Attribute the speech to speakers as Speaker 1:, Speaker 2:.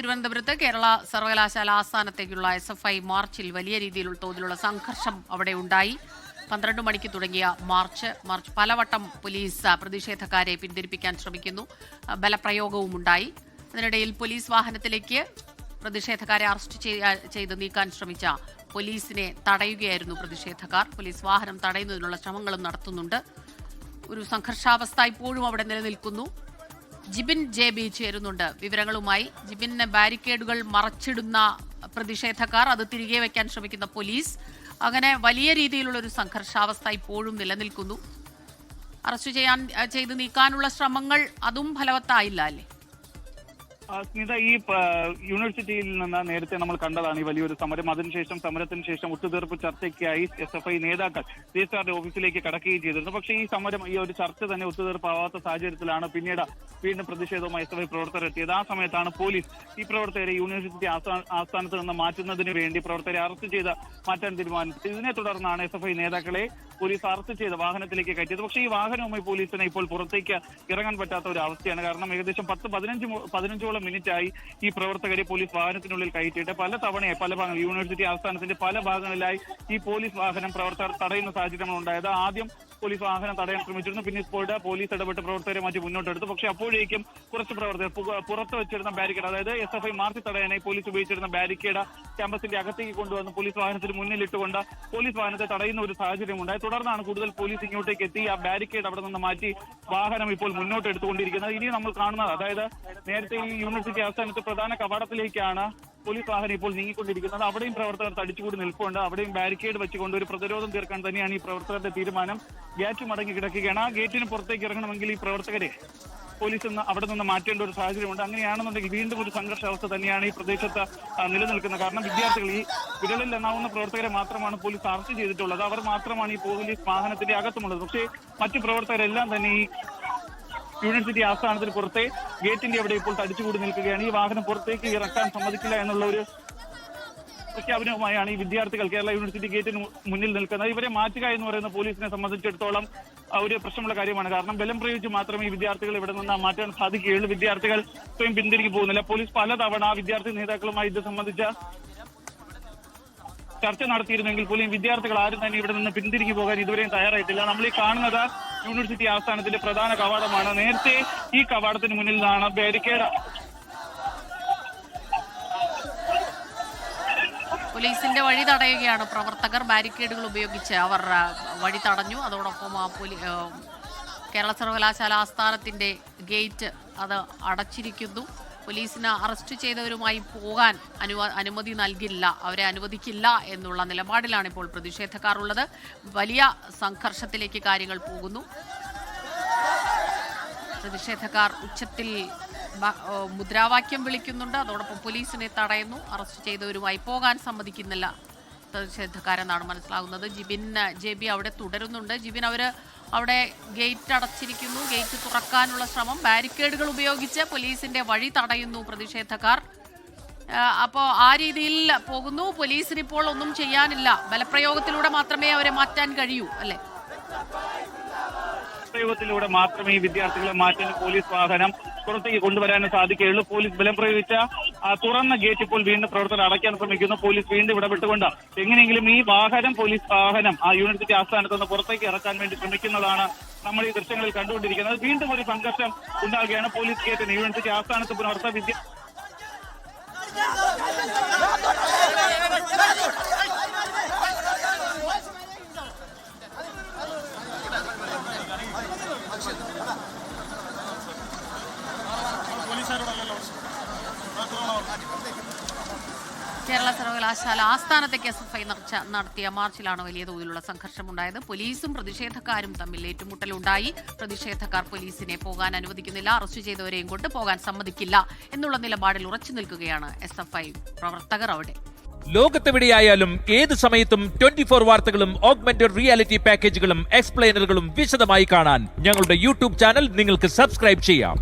Speaker 1: തിരുവനന്തപുരത്ത് കേരള സർവകലാശാല ആസ്ഥാനത്തേക്കുള്ള S F I മാർച്ചിൽ വലിയ രീതിയിലുള്ള തോതിലുള്ള സംഘർഷം അവിടെ ഉണ്ടായി. പന്ത്രണ്ട് മണിക്ക് തുടങ്ങിയ മാർച്ച് മാർച്ച് പലവട്ടം പോലീസ് പ്രതിഷേധക്കാരെ പിന്തിരിപ്പിക്കാൻ ശ്രമിക്കുന്നു. ബലപ്രയോഗവും ഉണ്ടായി. അതിനിടയിൽ പോലീസ് വാഹനത്തിലേക്ക് പ്രതിഷേധക്കാരെ അറസ്റ്റ് ചെയ്ത് നീക്കാൻ ശ്രമിച്ച പോലീസിനെ തടയുകയായിരുന്നു പ്രതിഷേധക്കാർ. പോലീസ് വാഹനം തടയുന്നതിനുള്ള ശ്രമങ്ങളും നടത്തുന്നുണ്ട്. ഒരു സംഘർഷാവസ്ഥ ഇപ്പോഴും അവിടെ നിലനിൽക്കുന്നു. ജിബിൻ ജെ ബി ചേരുന്നുണ്ട്. വിവരങ്ങളുമായി ജിബിനെ ബാരിക്കേഡുകൾ മറച്ചിടുന്ന പ്രതിഷേധക്കാർ അത് തിരികെ വയ്ക്കാൻ ശ്രമിക്കുന്ന പോലീസ്. അങ്ങനെ വലിയ രീതിയിലുള്ള ഒരു സംഘർഷാവസ്ഥ ഇപ്പോഴും നിലനിൽക്കുന്നു. അറസ്റ്റ് ചെയ്യാൻ ചെയ്ത് നീക്കാനുള്ള ശ്രമങ്ങൾ അതും ഫലവത്തായില്ല അല്ലേ?
Speaker 2: സ്മിത ഈ യൂണിവേഴ്സിറ്റിയിൽ നിന്ന് നേരത്തെ നമ്മൾ കണ്ടതാണ് ഈ വലിയൊരു സമരം. അതിനുശേഷം സമരത്തിന് ശേഷം ഒത്തുതീർപ്പ് ചർച്ചയ്ക്കായി എസ് എഫ് ഐ നേതാക്കൾ രജിസ്ട്രാറുടെ ഓഫീസിലേക്ക് കടക്കുകയും ചെയ്തിരുന്നു. പക്ഷേ ഈ സമരം ഈ ഒരു ചർച്ച തന്നെ ഒത്തുതീർപ്പാവാത്ത സാഹചര്യത്തിലാണ് പിന്നീട് വീണ്ടും പ്രതിഷേധവുമായി എസ് എഫ് ഐ പ്രവർത്തകർ എത്തിയത്. ആ സമയത്താണ് പോലീസ് ഈ പ്രവർത്തകരെ യൂണിവേഴ്സിറ്റി ആസ്ഥാ- ആസ്ഥാനത്ത് നിന്ന് മാറ്റുന്നതിന് വേണ്ടി പ്രവർത്തകരെ അറസ്റ്റ് ചെയ്ത് മാറ്റാൻ തീരുമാനിച്ചത്. ഇതിനെ തുടർന്നാണ് എസ് എഫ് ഐ നേതാക്കളെ പോലീസ് അറസ്റ്റ് ചെയ്ത് വാഹനത്തിലേക്ക് കയറ്റിയത്. പക്ഷേ ഈ വാഹനവുമായി പോലീസിന് ഇപ്പോൾ പുറത്തേക്ക് ഇറങ്ങാൻ പറ്റാത്ത ഒരു അവസ്ഥയാണ്. കാരണം ഏകദേശം പത്ത് പതിനഞ്ച് പതിനഞ്ചോളം മിനിറ്റ് ആയി ഈ പ്രവർത്തകരെ പോലീസ് വാഹനത്തിനുള്ളിൽ കയറ്റിയിട്ട് പല തവണയായി പല യൂണിവേഴ്സിറ്റി ആസ്ഥാനത്തിന്റെ പല ഭാഗങ്ങളിലായി ഈ പോലീസ് വാഹനം പ്രവർത്തകർ തടയുന്ന സാഹചര്യമാണ് ഉണ്ടായത്. ആദ്യം പോലീസ് വാഹനം തടയാൻ ശ്രമിച്ചിരുന്നു. പിന്നെ ഇപ്പോഴത്തെ പോലീസ് ഇടപെട്ട് പ്രവർത്തകരെ മാറ്റി മുന്നോട്ടെടുത്തു. പക്ഷെ അപ്പോഴേക്കും കുറച്ച് പ്രവർത്തകർ പുറത്ത് വെച്ചിരുന്ന ബാരിക്കേഡ് അതായത് എസ് എഫ് ഐ മാർച്ച് തടയാനായി പോലീസ് ഉപയോഗിച്ചിരുന്ന ബാരിക്കേഡ് ക്യാമ്പസിന്റെ അകത്തേക്ക് കൊണ്ടുവന്ന് പോലീസ് വാഹനത്തിന് മുന്നിലിട്ടുകൊണ്ട് പോലീസ് വാഹനത്തെ തടയുന്ന ഒരു സാഹചര്യം ഉണ്ടായി തുടർന്നാണ് കൂടുതൽ പോലീസ് ഇങ്ങോട്ടേക്ക് എത്തി. ആ ബാരിക്കേഡ് അവിടെ നിന്ന് മാറ്റി വാഹനം ഇപ്പോൾ മുന്നോട്ട് എടുത്തുകൊണ്ടിരിക്കുന്നത് ഇനി നമ്മൾ കാണുന്നത് അതായത് നേരത്തെ ഈ യൂണിവേഴ്സിറ്റി ആസ്ഥാനത്ത് പ്രധാന കവാടത്തിലേക്കാണ് പോലീസ് വാഹനം ഇപ്പോൾ നീങ്ങിക്കൊണ്ടിരിക്കുന്നത്. അവിടെയും പ്രവർത്തകർ തടിച്ചുകൂടി നിൽപ്പുണ്ട്. അവിടെയും ബാരിക്കേഡ് വെച്ചുകൊണ്ട് ഒരു പ്രതിരോധം തീർക്കാൻ തന്നെയാണ് ഈ പ്രവർത്തകരുടെ തീരുമാനം. ഗേറ്റ് മടങ്ങി കിടക്കുകയാണ്. ആ ഗേറ്റിന് പുറത്തേക്ക് ഇറങ്ങണമെങ്കിൽ ഈ പ്രവർത്തകരെ പോലീസ് അവിടെ നിന്ന് മാറ്റേണ്ട ഒരു സാഹചര്യമുണ്ട്. അങ്ങനെയാണെന്നുണ്ടെങ്കിൽ വീണ്ടും ഒരു സംഘർഷാവസ്ഥ തന്നെയാണ് ഈ പ്രദേശത്ത് നിലനിൽക്കുന്നത് കാരണം വിദ്യാർത്ഥികൾ ഈ വിരലിൽ എണ്ണാവുന്ന പ്രവർത്തകരെ മാത്രമാണ് പോലീസ് അറസ്റ്റ് ചെയ്തിട്ടുള്ളത്. അവർ മാത്രമാണ് ഈ പോലീസ് വാഹനത്തിന്റെ അകത്തുമുള്ളത്. പക്ഷേ മറ്റു പ്രവർത്തകരെല്ലാം തന്നെ ഈ യൂണിവേഴ്സിറ്റി ആസ്ഥാനത്തിന് പുറത്തെ ഗേറ്റിന്റെ അവിടെ ഇപ്പോൾ തടിച്ചുകൂടി നിൽക്കുകയാണ്. ഈ വാഹനം പുറത്തേക്ക് ഇറക്കാൻ സമ്മതിക്കില്ല എന്നുള്ള ഒരു പ്രഖ്യാപനവുമായാണ് ഈ വിദ്യാർത്ഥികൾ കേരള യൂണിവേഴ്സിറ്റി ഗേറ്റിന് മുന്നിൽ നിൽക്കുന്നത്. ഇവരെ മാറ്റുക എന്ന് പറയുന്ന പോലീസിനെ സംബന്ധിച്ചിടത്തോളം ഒരു പ്രശ്നമുള്ള കാര്യമാണ്. കാരണം ബലം പ്രയോഗിച്ച് മാത്രമേ ഈ വിദ്യാർത്ഥികൾ ഇവിടെ നിന്ന് മാറ്റാൻ സാധിക്കുകയുള്ളൂ. വിദ്യാർത്ഥികൾ സ്വയം പിന്തിരിഞ്ഞു പോകുന്നില്ല. പോലീസ് പലതവണ വിദ്യാർത്ഥി നേതാക്കളുമായി ഇത് സംബന്ധിച്ച ചർച്ച നടത്തിയിരുന്നെങ്കിൽ പോലും വിദ്യാർത്ഥികൾ ആരും തന്നെ ഇവിടെ നിന്ന് പിന്തിരിഞ്ഞു പോകാൻ ഇതുവരെയും തയ്യാറായിട്ടില്ല. നമ്മൾ ഈ കാണുന്നത് യൂണിവേഴ്സിറ്റി ആസ്ഥാനത്തിന്റെ പ്രധാന കവാടമാണ്. നേരത്തെ ഈ കവാടത്തിന് മുന്നിൽ നിന്നാണ് ബാരിക്കേഡ്.
Speaker 1: പോലീസിന്റെ വഴി തടയുകയാണ് പ്രവർത്തകർ. ബാരിക്കേഡുകൾ ഉപയോഗിച്ച് അവർ വഴി തടഞ്ഞു. അതോടൊപ്പം ആ പോലീ കേരള സർവകലാശാല ആസ്ഥാനത്തിന്റെ ഗേറ്റ് അത് അടച്ചിരിക്കുന്നു. പോലീസിന് അറസ്റ്റ് ചെയ്തവരുമായി പോകാൻ അനുമതി നൽകില്ല. അവരെ അനുവദിക്കില്ല എന്നുള്ള നിലപാടിലാണ് ഇപ്പോൾ പ്രതിഷേധക്കാർ ഉള്ളത് വലിയ സംഘർഷത്തിലേക്ക് കാര്യങ്ങൾ പോകുന്നു. പ്രതിഷേധക്കാർ ഉച്ചത്തിൽ മുദ്രാവാക്യം വിളിക്കുന്നുണ്ട്. അതോടൊപ്പം പോലീസിനെ തടയുന്നു. അറസ്റ്റ് ചെയ്തവരുമായി പോകാൻ സമ്മതിക്കുന്നില്ല. പ്രതിഷേധക്കാരെന്നാണ് മനസ്സിലാകുന്നത്. ജിബിൻ ജെ ബി അവിടെ തുടരുന്നുണ്ട്. ജിബിൻ അവർ അവിടെ ഗേറ്റ് അടച്ചിരിക്കുന്നു. ഗേറ്റ് തുറക്കാനുള്ള ശ്രമം. ബാരിക്കേഡുകൾ ഉപയോഗിച്ച് പോലീസിന്റെ വഴി തടയുന്നു പ്രതിഷേധക്കാർ. അപ്പോൾ ആ രീതിയിൽ പോകുന്നു. പോലീസിന് ഇപ്പോൾ ഒന്നും ചെയ്യാനില്ല. ബലപ്രയോഗത്തിലൂടെ മാത്രമേ അവരെ മാറ്റാൻ കഴിയൂ അല്ലേ?
Speaker 2: പ്രയോഗത്തിലൂടെ മാത്രമേ ഈ വിദ്യാർത്ഥികളെ മാറ്റാൻ പോലീസ് വാഹനം പുറത്തേക്ക് കൊണ്ടുവരാനും സാധിക്കുകയുള്ളൂ. പോലീസ് ബലം പ്രയോഗിച്ച തുറന്ന ഗേറ്റ് ഇപ്പോൾ വീണ്ടും പ്രവർത്തനം അടയ്ക്കാൻ ശ്രമിക്കുന്നു. പോലീസ് വീണ്ടും ഇടപെട്ടുകൊണ്ട് എങ്ങനെയെങ്കിലും ഈ വാഹനം പോലീസ് വാഹനം ആ യൂണിവേഴ്സിറ്റി ആസ്ഥാനത്ത് നിന്ന് പുറത്തേക്ക് ഇറക്കാൻ വേണ്ടി ശ്രമിക്കുന്നതാണ് നമ്മൾ ഈ ദൃശ്യങ്ങളിൽ കണ്ടുകൊണ്ടിരിക്കുന്നത്. വീണ്ടും ഒരു സംഘർഷം ഉണ്ടാകുകയാണ് പോലീസ് ഗേറ്റിന് യൂണിവേഴ്സിറ്റി ആസ്ഥാനത്ത് പുനർത്ത വിദ്യ
Speaker 1: കേരള സർവകലാശാല ആസ്ഥാനത്തേക്ക് എസ് എഫ് ഐ നടത്തിയ മാർച്ചിലാണ് വലിയ തോതിലുള്ള സംഘർഷമുണ്ടായത്. പോലീസും പ്രതിഷേധക്കാരും തമ്മിൽ ഏറ്റുമുട്ടലുണ്ടായി. പ്രതിഷേധക്കാർ പോലീസിനെ പോകാൻ അനുവദിക്കുന്നില്ല. അറസ്റ്റ് ചെയ്തവരെയും കൊണ്ട് പോകാൻ സമ്മതിക്കില്ല എന്നുള്ള നിലപാടിൽ ഉറച്ചു നിൽക്കുകയാണ് എസ് എഫ് ഐ പ്രവർത്തകർ അവിടെ.
Speaker 3: ലോകത്തെവിടെയായാലും ഏത് സമയത്തും ട്വന്റി ഫോർ വാർത്തകളും ഓഗ്മെന്റഡ് റിയാലിറ്റി പാക്കേജുകളും എക്സ്പ്ലെയിനറുകളും വിശദമായി കാണാൻ ഞങ്ങളുടെ യൂട്യൂബ് ചാനൽ നിങ്ങൾക്ക് സബ്സ്ക്രൈബ് ചെയ്യാം.